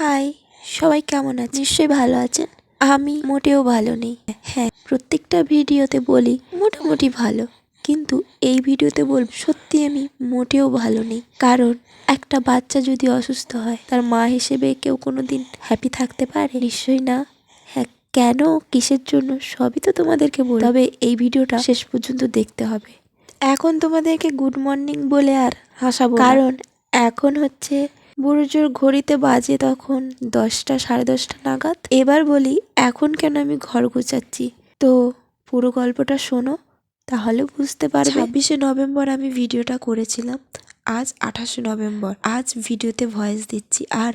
High সবাই কেমন আছে নিশ্চয়ই ভালো আছেন। আমি মোটেও ভালো নেই। হ্যাঁ প্রত্যেকটা ভিডিওতে বলি মোটামুটি ভালো। কিন্তু এই ভিডিওতে বল সত্যি আমি মোটেও ভালো নেই। কারণ একটা বাচ্চা যদি অসুস্থ হয় তার মা হিসেবে কেউ কোনো দিন হ্যাপি থাকতে পারে? নিশ্চয়ই না। হ্যাঁ কেন? কিসের জন্য? সবই তো তোমাদেরকে বল। তবে এই ভিডিওটা শেষ পর্যন্ত দেখতে হবে। এখন তোমাদেরকে গুড মর্নিং বলে আর হাসাবো কারণ এখন হচ্ছে বুড়ো জোর ঘড়িতে বাজে তখন দশটা, সাড়ে দশটা নাগাদ। এবার বলি, এখন কেন আমি ঘর গুছাচ্ছি? তো পুরো গল্পটা শোনো, তাহলে বুঝতে পারবে। ছাব্বিশে নভেম্বর আমি ভিডিওটা করেছিলাম। আজ আঠাশে নভেম্বর। আজ ভিডিওতে ভয়েস দিচ্ছি। আর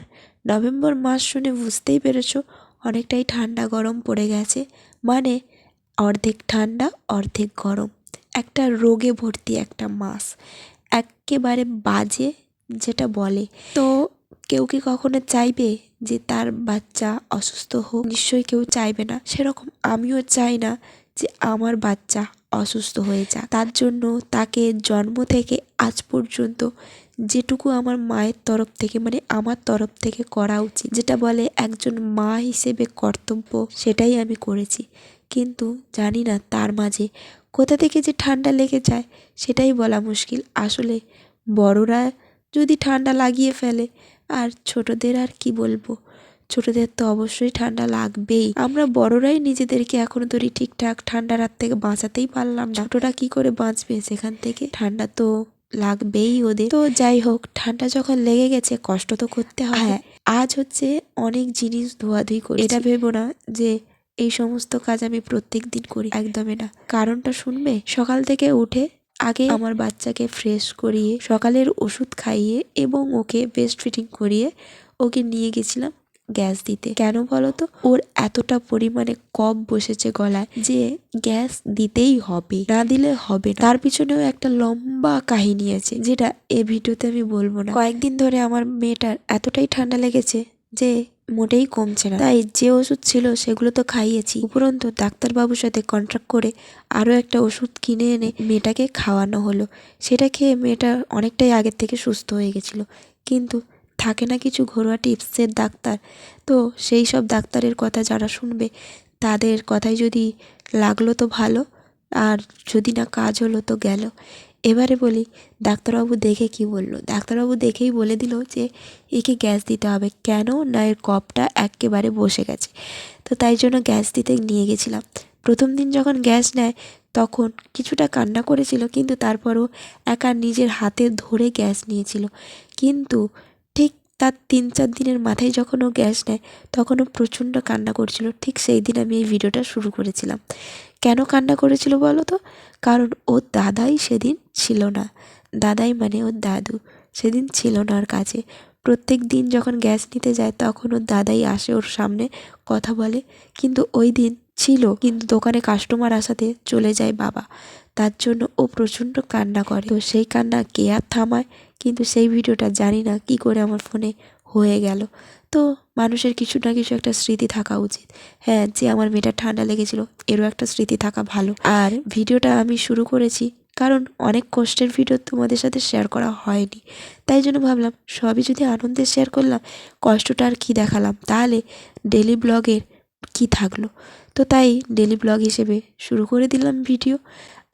নভেম্বর মাস শুনে বুঝতেই পেরেছ, অনেকটাই ঠান্ডা গরম পড়ে গেছে। মানে অর্ধেক ঠান্ডা, অর্ধেক গরম। একটা রোগে ভর্তি একটা মাস। একেবারে বাজে যেটা বলে। তো কেউ কি কখনো চাইবে যে তার বাচ্চা অসুস্থ হোক? নিশ্চয়ই কেউ চাইবে না। সেরকম আমিও চাই না যে আমার বাচ্চা অসুস্থ হয়ে যাক। তার জন্য তাকে জন্ম থেকে আজ পর্যন্ত যেটুকু আমার মায়ের তরফ থেকে মানে আমার তরফ থেকে করা উচিত। যেটা বলে, একজন মা হিসেবে কর্তব্য, সেটাই আমি করেছি। কিন্তু জানি না তার মাঝে কোথা থেকে যে ঠান্ডা লেগে যায়, সেটাই বলা মুশকিল। আসলে বড়রা যদি ঠান্ডা লাগিয়ে ফেলে। আর ছোটদের আর কি বলব? ছোটদের তো অবশ্যই ঠান্ডা লাগবেই। আমরা বড়রাই নিজেদেরকে এখনও ধরি ঠিকঠাক ঠান্ডার হাত থেকে বাঁচাতেই পারলাম না। ছোটরা কি করে বাঁচবে সেখান থেকে? ঠান্ডা তো লাগবেই ওদের। তো যাই হোক ঠান্ডা যখন লেগে গেছে কষ্ট তো করতে হয় হ্যাঁ। আজ হচ্ছে অনেক জিনিস ধোয়াধুয়ি করি এটা ভেবো না যে এই সমস্ত কাজ আমি প্রত্যেক দিন করি। একদমই না। কারণটা শুনবে? সকাল থেকে উঠে আগে আমার বাচ্চাকে ফ্রেশ করিয়ে, সকালের ওষুধ খাইয়ে এবং ওকে বেস্ট ফিটিং করিয়ে ওকে নিয়ে গেছিলাম গ্যাস দিতে। কেন বলো তো ওর এতটা পরিমাণে কফ বসেছে গলায় যে গ্যাস দিতেই হবে, না দিলে হবে তার পিছনেও একটা লম্বা কাহিনী আছে যেটা এ ভিডিওতে আমি বলব না। কয়েকদিন ধরে আমার মেয়েটার এতটাই ঠান্ডা লেগেছে যে মোটেই কমছে না। তাই যে ওষুধ ছিল সেগুলো তো খাইয়েছি। উপরন্তু ডাক্তারবাবুর সাথে কন্ট্রাক্ট করে আরও একটা ওষুধ কিনে এনে মেয়েটাকে খাওয়ানো হলো। সেটা খেয়ে মেয়েটা অনেকটাই আগের থেকে সুস্থ হয়ে গেছিল। কিন্তু থাকে না কিছু ঘরোয়া টিপসের ডাক্তার। তো সেই সব ডাক্তারের কথা যারা শুনবে, তাদের কথাই যদি লাগল তো ভালো, আর যদি না কাজ হলো তো গেল। এবারে বলি, ডাক্তারবাবু দেখে কি বলল? ডাক্তারবাবু দেখেই বলে দিল যে, একে গ্যাস দিতে হবে। কেন? না, এর কপটা একেবারে বসে গেছে। তো তাই জন্য গ্যাস দিতে নিয়ে গেছিলাম। প্রথম দিন যখন গ্যাস নেয়, তখন কিছুটা কান্না করেছিল, কিন্তু তারপরও একা নিজের হাতে ধরে গ্যাস নিয়েছিল। কিন্তু তার তিন চার দিনের মাথায় যখন ও গ্যাস নেয়, তখন ও প্রচণ্ড কান্না করছিল। ঠিক সেই দিন আমি এই ভিডিওটা শুরু করেছিলাম। কেন কান্না করেছিল বলো তো? কারণ ওর দাদাই সেদিন ছিল না। দাদাই মানে ওর দাদু। সেদিন ছিল না ওর কাছে। প্রত্যেক দিন যখন গ্যাস নিতে যায়, তখন ওর দাদাই আসে ওর সামনে, কথা বলে। কিন্তু ওই দিন ছিল, কিন্তু দোকানে কাস্টমার আসাতে চলে যায় বাবা। তার জন্য ও প্রচণ্ড কান্না করে। তো সেই কান্না কে আর থামায়? কিন্তু সেই ভিডিওটা জানি না কি করে আমার ফোনে হয়ে গেল। তো মানুষের কিছু না কিছু একটা স্মৃতি থাকা উচিত। হ্যাঁ যে আমার মেয়েটা ঠান্ডা লেগেছিল, এরও একটা স্মৃতি থাকা ভালো। আর ভিডিওটা আমি শুরু করেছি কারণ অনেক কষ্টের ভিডিও তোমাদের সাথে শেয়ার করা হয়নি। তাই জন্য ভাবলাম, সবই যদি আনন্দে শেয়ার করলাম, কষ্টটা আর কী দেখালাম? তাহলে ডেলি ব্লগের কি থাকল? তো তাই ডেলি ব্লগ হিসেবে শুরু করে দিলাম ভিডিও।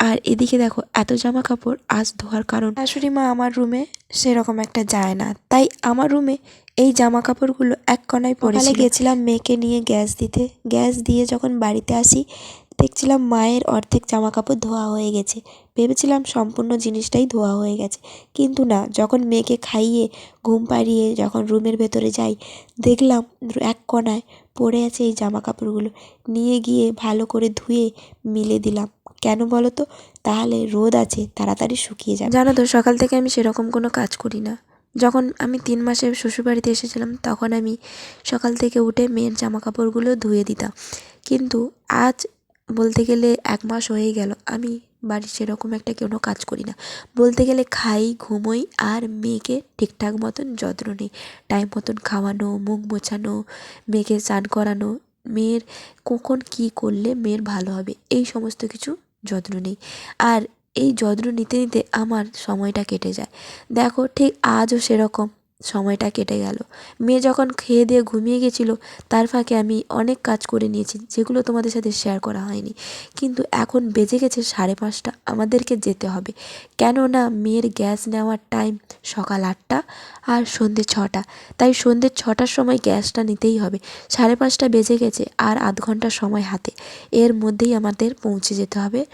আর এদিকে দেখো, এত জামা কাপড় আজ ধোয়ার কারণ। শাশুড়ি মা আমার রুমে সেরকম একটা যায় না। তাই আমার রুমে এই জামা কাপড়গুলো এক কণায় পড়ে গেছিলাম মেয়েকে নিয়ে গ্যাস দিতে। গ্যাস দিয়ে যখন বাড়িতে আসি, দেখছিলাম মায়ের অর্ধেক জামা কাপড় ধোয়া হয়ে গেছে। ভেবেছিলাম সম্পূর্ণ জিনিসটাই ধোয়া হয়ে গেছে। কিন্তু না, যখন মেয়েকে খাইয়ে, ঘুম পাড়িয়ে যখন রুমের ভেতরে যাই, দেখলাম এক কোণায় পড়ে আছে এই জামা কাপড়গুলো নিয়ে গিয়ে ভালো করে ধুয়ে মিলে দিলাম। কেন বলো তো? তাহলে রোদ আছে, তাড়াতাড়ি শুকিয়ে যাবে। জানো তো, সকাল থেকে আমি সেরকম কোনো কাজ করি না। যখন আমি তিন মাসে শ্বশুরবাড়িতে এসেছিলাম, তখন আমি সকাল থেকে উঠে মেয়ের জামা কাপড়গুলো ধুয়ে দিতাম। কিন্তু আজ বলতে গেলে এক মাস হয়ে গেল, আমি বাড়ির সেরকম একটা কোনো কাজ করি না। বলতে গেলে খাই, ঘুমোই আর মেয়েকে ঠিকঠাক মতন যত্ন নিই। টাইম মতন খাওয়ানো, মুখ মোছানো, মেয়েকে স্নান করানো, মেয়ের কখন কী করলে মেয়ের ভালো হবে, এই সমস্ত কিছু যত্ন নিই। আর এই যত্ন নিতে নিতে আমার সময়টা কেটে যায়। দেখো ঠিক আজও সেরকম। সময়টা কেটে গেল। মেয়ে যখন খেয়ে দিয়ে ঘুমিয়ে গেছিল, তার ফাঁকে আমি অনেক কাজ করে নিয়েছি, যেগুলো তোমাদের সাথে শেয়ার করা হয়নি। কিন্তু এখন বেজে গেছে সাড়ে পাঁচটা, আমাদেরকে যেতে হবে। কেননা মেয়ের গ্যাস নেওয়ার টাইম সকাল আটটা আর সন্ধ্যে ছটা। তাই সন্ধ্যে ছটার সময় গ্যাসটা নিতেই হবে। সাড়ে পাঁচটা বেজে গেছে আর আধ ঘণ্টা সময় হাতে। এর মধ্যেই আমাদের পৌঁছে যেতে হবে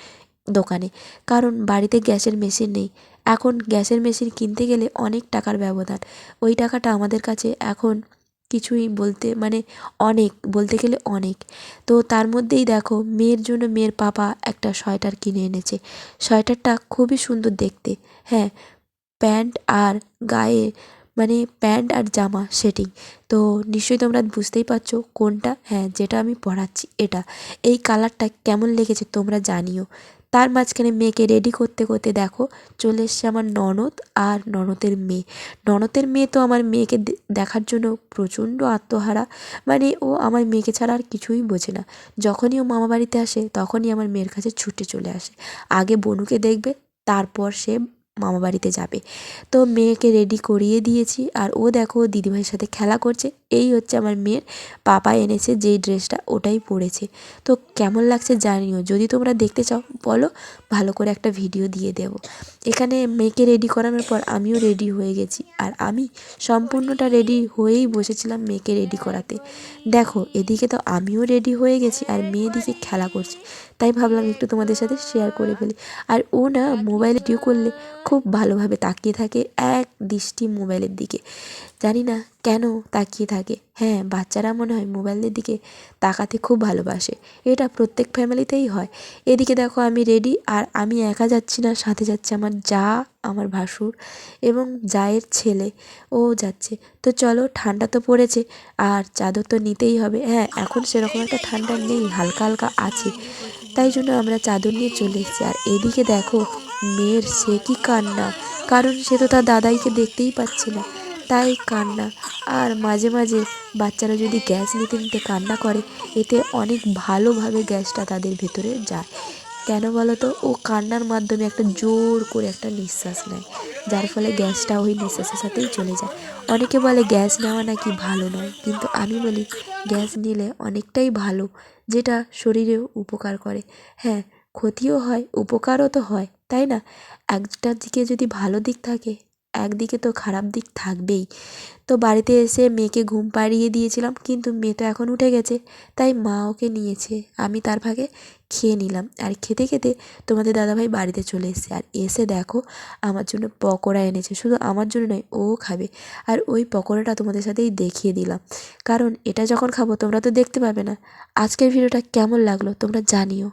দোকানে। কারণ বাড়িতে গ্যাসের মেশিন নেই। এখন গ্যাসের মেশিন কিনতে গেলে অনেক টাকার ব্যবধান। ওই টাকাটা আমাদের কাছে এখন কিছুই বলতে মানে অনেক, বলতে গেলে অনেক। তো তার মধ্যেই দেখো, মেয়ের জন্য মেয়ের পাপা একটা সোয়েটার কিনে এনেছে। সোয়েটারটা খুবই সুন্দর দেখতে। হ্যাঁ প্যান্ট আর গায়ে মানে প্যান্ট আর জামা সেটিং তো নিশ্চয়ই তোমরা বুঝতেই পারছ কোনটা? হ্যাঁ যেটা আমি পরাচ্ছি, এটা। এই কালারটা কেমন লেগেছে তোমরা জানিও। তার মাঝখানে মেয়েকে রেডি করতে করতে দেখো, চলে এসছে আমার ননদ আর ননদের মেয়ে। ননদের মেয়ে তো আমার মেয়েকে দেখার জন্য প্রচণ্ড আত্মহারা। মানে ও আমার মেয়েকে ছাড়া আর কিছুই বোঝে না। যখনই ও মামা বাড়িতে আসে, তখনই আমার মেয়ের কাছে ছুটে চলে আসে। আগে বনুকে দেখবে, তারপর সে মামা বাড়িতে যাবে। তো মেয়েকে রেডি করিয়ে দিয়েছি। আর ও দেখো দিদিভাইয়ের সাথে খেলা করছে। এই হচ্ছে আমার মেয়ের পাপা এনেছে যেই ড্রেসটা ওটাই পরেছে। তো কেমন লাগছে জানিও। যদি তোমরা দেখতে চাও, বলো, ভালো করে একটা ভিডিও দিয়ে দেব। এখানে মেয়েকে রেডি করানোর পর আমিও রেডি হয়ে গেছি। আর আমি সম্পূর্ণটা রেডি হয়েই বসেছিলাম মেয়েকে রেডি করাতে। দেখো, এদিকে তো আমিও রেডি হয়ে গেছি আর মেয়ে দিকে খেলা করছে। তাই ভাবলাম একটু তোমাদের সাথে শেয়ার করে ফেলি। আর ও না মোবাইল ভিডিও করলে খুব ভালোভাবে তাকিয়ে থাকে এক দৃষ্টি মোবাইলের দিকে। জানি না কেন তাকিয়ে থাকে। হ্যাঁ বাচ্চারা মনে হয় মোবাইলের দিকে তাকাতে খুব ভালোবাসে। এটা প্রত্যেক ফ্যামিলিতেই হয়। এদিকে দেখো আমি রেডি আর আমি একা যাচ্ছি না, সাথে যাচ্ছে আমার যা, আমার ভাসুর এবং জায়ের ছেলে। ও যাচ্ছে। তো চলো, ঠান্ডা তো পড়েছে আর চাদর তো নিতেই হবে। হ্যাঁ এখন সেরকম একটা ঠান্ডা নেই, হালকা হালকা আছে। তাই জন্য আমরা চাদর নিয়ে চলে এসেছি। আর এদিকে দেখো মেয়ের সে কি কান্না? কারণ সে তো তার দাদাইকে দেখতেই পাচ্ছে না। তাই কান্না। আর মাঝে মাঝে বাচ্চারা যদি গ্যাস নিতে নিতে কান্না করে, এতে অনেক ভালোভাবে গ্যাসটা তাদের ভেতরে যায়। কেন বলো তো? ও কান্নার মাধ্যমে একটা জোর করে একটা নিঃশ্বাস নেয়। যার ফলে গ্যাসটা ওই নিঃশ্বাসের সাথেই চলে যায়। অনেকে বলে গ্যাস নেওয়া নাকি ভালো নয়, কিন্তু আমি বলি গ্যাস নিলে অনেকটাই ভালো, যেটা শরীরেও উপকার করে। হ্যাঁ ক্ষতিও হয়, উপকারও তো হয়, তাই না? একটা দিকে যদি ভালো দিক থাকে, একদিকে তো খারাপ দিক থাকবেই। তো বাড়িতে এসে মেয়েকে ঘুম পাড়িয়ে দিয়েছিলাম, কিন্তু মেয়ে তো এখন উঠে গেছে, তাই মা ওকে নিয়েছে, আমি তার ভাগে খেয়ে নিলাম। আর খেতে খেতে তোমাদের দাদাভাই বাড়িতে চলে এসেছে, আর এসে দেখো আমার জন্য পকোড়া এনেছে, শুধু আমার জন্য নয়, ও খাবে। আর ওই পকোড়াটা তোমাদের সাথেই দেখিয়ে দিলাম। কারণ এটা যখন খাব তোমরা তো দেখতে পাবে না। আজকের ভিডিওটা কেমন লাগল তোমরা জানিও।